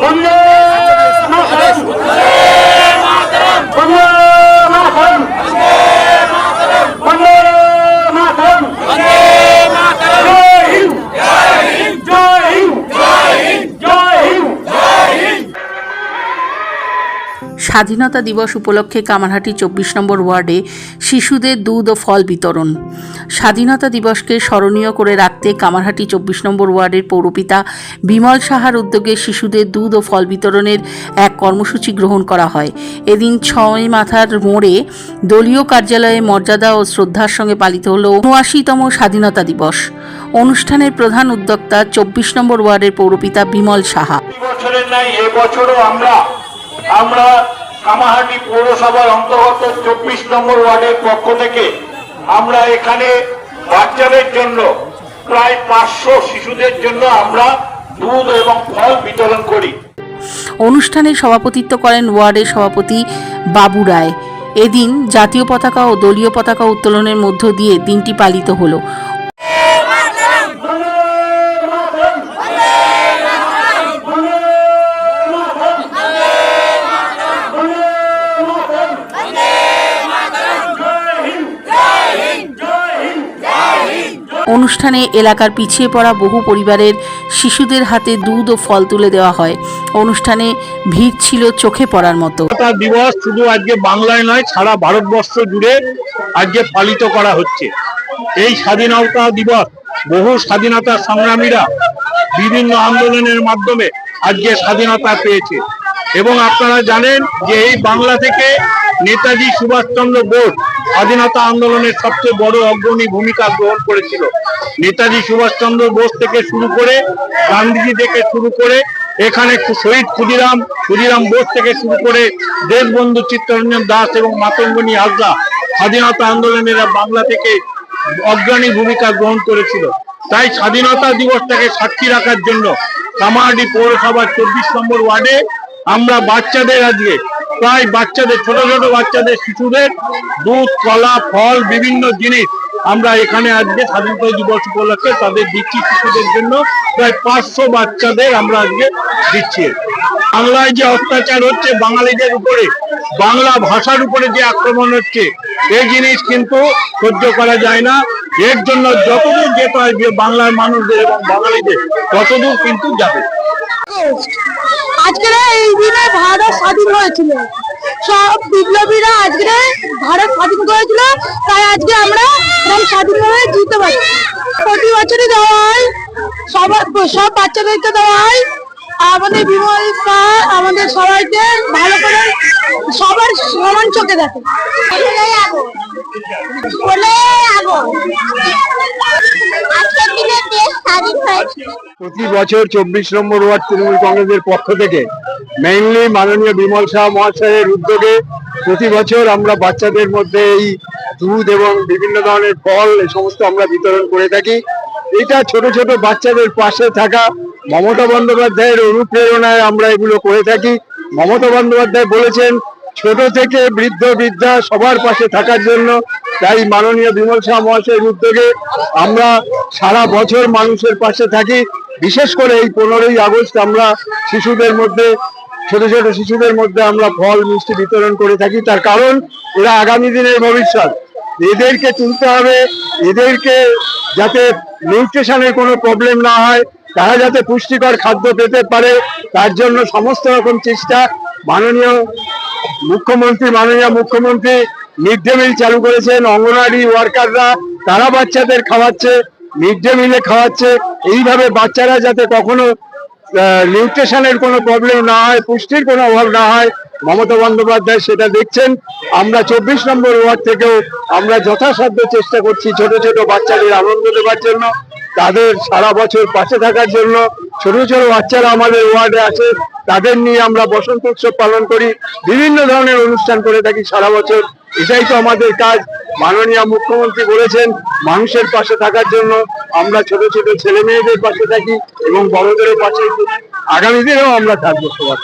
Come on! স্বাধীনতা দিবস উপলক্ষে কামারহাটি চব্বিশ নম্বর ওয়ার্ডে শিশুদের দুধ ও ফল বিতরণ। স্বাধীনতা দিবসকে স্মরণীয় করে রাখতে কামারহাটি চব্বিশ নম্বর ওয়ার্ডের পৌরপিতা বিমল সাহার উদ্যোগে শিশুদের দুধ ও ফল বিতরণের এক কর্মসূচি গ্রহণ করা হয়। এদিন ছয় মাথার মোড়ে দলীয় কার্যালয়ে মর্যাদা ও শ্রদ্ধার সঙ্গে পালিত হল উনআশিতম স্বাধীনতা দিবস। অনুষ্ঠানের প্রধান উদ্যোক্তা চব্বিশ নম্বর ওয়ার্ডের পৌরপিতা বিমল সাহা। এবছরও আমরা আমরা কামাহাটি পৌরসভার অন্তর্গত চব্বিশ নম্বর ওয়ার্ডের পক্ষ থেকে আমরা এখানে বাচ্চাদের জন্য প্রায় পাঁচশো শিশুদের জন্য আমরা দুধ এবং ফল বিতরণ করি। অনুষ্ঠানে সভাপতিত্ব করেন ওয়ার্ডের সভাপতি বাবু রায়। এদিন জাতীয় পতাকা ও দলীয় পতাকা উত্তোলনের মধ্য দিয়ে দিনটি পালিত হলো। অনুষ্ঠানে এলাকার পিছিয়ে পড়া বহু পরিবারের শিশুদের হাতে দুধ ও ফল তুলে দেওয়া হয়। অনুষ্ঠানে ভিড় ছিল চোখে পড়ার মতো। দিবস শুধু আজকে বাংলায় নয়, সারা ভারতবর্ষ জুড়ে আজকে পালিত করা হচ্ছে। এই স্বাধীনতা দিবস, বহু স্বাধীনতা সংগ্রামীরা বিভিন্ন আন্দোলনের মাধ্যমে আজকে স্বাধীনতা পেয়েছে। এবং আপনারা জানেন যে এই বাংলা থেকে নেতাজি সুভাষচন্দ্র বোস স্বাধীনতা আন্দোলনের সবচেয়ে বড় অগ্রণী ভূমিকা গ্রহণ করেছিল। নেতাজি সুভাষচন্দ্র বোস থেকে শুরু করে, গান্ধীজি থেকে শুরু করে, এখানে শহীদ ক্ষুদিরাম ক্ষুদিরাম বোস থেকে শুরু করে দেশবন্ধু চিত্তরঞ্জন দাস এবং মাতঙ্গনী হাজরা স্বাধীনতা আন্দোলনের বাংলা থেকে অগ্রণী ভূমিকা গ্রহণ করেছিল। তাই স্বাধীনতা দিবসটাকে সাক্ষী রাখার জন্য কামারডি পৌরসভার চব্বিশ নম্বর ওয়ার্ডে আমরা বাচ্চাদের আজকে প্রায় বাচ্চাদের, ছোট ছোট বাচ্চাদের, শিশুদের দুধ, কলা, ফল, বিভিন্ন জিনিস আমরা এখানে আজকে স্বাধীনতা দিবস উপলক্ষে তাদের দিচ্ছি শিশুদের জন্য। প্রায় পাঁচশো বাচ্চাদের আমরা আজকে দিচ্ছি। বাংলায় যে অত্যাচার হচ্ছে, বাঙালিদের উপরে, বাংলা ভাষার উপরে যে আক্রমণ হচ্ছে এই জিনিস কিন্তু সহ্য করা যায় না। এর জন্য যতদূর যেতে হয় বাংলার মানুষদের এবং বাঙালিদের, ততদূর কিন্তু যাবে। আজকে এই দিনে ভারত স্বাধীন হয়েছিল। সব বিপ্লবীরা আজকে ভারত স্বাধীন করেছিল, তাই আজকে আমরা এরকম স্বাধীনভাবে জিতে পারি প্রতি বছরই দেওয়া হয় সবার সব বাচ্চাদেরকে দেওয়া হয়। আমাদের বিমল আমাদের সবাইকে ভালো করে সবার সমান চোখে দেখে। আজকের দিনে প্রতি বছর চব্বিশ নম্বর ওয়ার্ড তৃণমূল কংগ্রেসের পক্ষ থেকে মেইনলি মাননীয় বিমল শাহ মহাশয়ের উদ্যোগে, প্রতি বছর আমরা বাচ্চাদের মধ্যে এই দুধ এবং বিভিন্ন ধরনের ফল, এই সমস্ত আমরা বিতরণ করে থাকি। এটা ছোট ছোট বাচ্চাদের পাশে থাকা, মমতা বন্দ্যোপাধ্যায়ের অনুপ্রেরণায় আমরা এগুলো করে থাকি। মমতা বন্দ্যোপাধ্যায় বলেছেন ছোট থেকে বৃদ্ধ বৃদ্ধা সবার পাশে থাকার জন্য তাই মাননীয় বিমল শাহ মহাশয়ের উদ্যোগে আমরা সারা বছর মানুষের পাশে থাকি। বিশেষ করে এই পনেরোই আগস্ট আমরা শিশুদের মধ্যে, ছোট ছোট শিশুদের মধ্যে আমরা ফল, মিষ্টি বিতরণ করে থাকি। তার কারণ এরা আগামী দিনের ভবিষ্যৎ। এদেরকে তুলতে হবে। এদেরকে যাতে নিউট্রিশনের কোনো প্রবলেম না হয়, তারা যাতে পুষ্টিকর খাদ্য পেতে পারে, তার জন্য সমস্ত রকম চেষ্টা মাননীয় মুখ্যমন্ত্রী মাননীয় মুখ্যমন্ত্রী মিড ডে মিল চালু করেছেন, অঙ্গনওয়াড়ি ওয়ার্কাররা তারা বাচ্চাদের খাওয়াচ্ছে মিড ডে মিলে খাওয়াচ্ছে, এইভাবে বাচ্চারা যাতে কখনো নিউট্রিশনের কোনো প্রবলেম না হয়, পুষ্টির কোনো অভাব না হয়, মমতা বন্দ্যোপাধ্যায় সেটা দেখছেন। আমরা চব্বিশ নম্বর ওয়ার্ড থেকেও আমরা যথাসাধ্য চেষ্টা করছি ছোট ছোট বাচ্চাদের আনন্দ দেওয়ার জন্য, তাদের সারা বছর পাশে থাকার জন্য ছোট ছোট বাচ্চারা আমাদের ওয়ার্ডে আছে তাদের নিয়ে আমরা বসন্ত উৎসব পালন করি, বিভিন্ন ধরনের অনুষ্ঠান করে থাকি সারা বছর। এটাই তো আমাদের কাজ। মাননীয় মুখ্যমন্ত্রী বলেছেন, মানুষের পাশে থাকার জন্য আমরা ছোট ছোট ছেলে মেয়েদের পাশে থাকি এবং বড়দেরও পাশে। আগামী দিনেও আমরা থাকব সবার।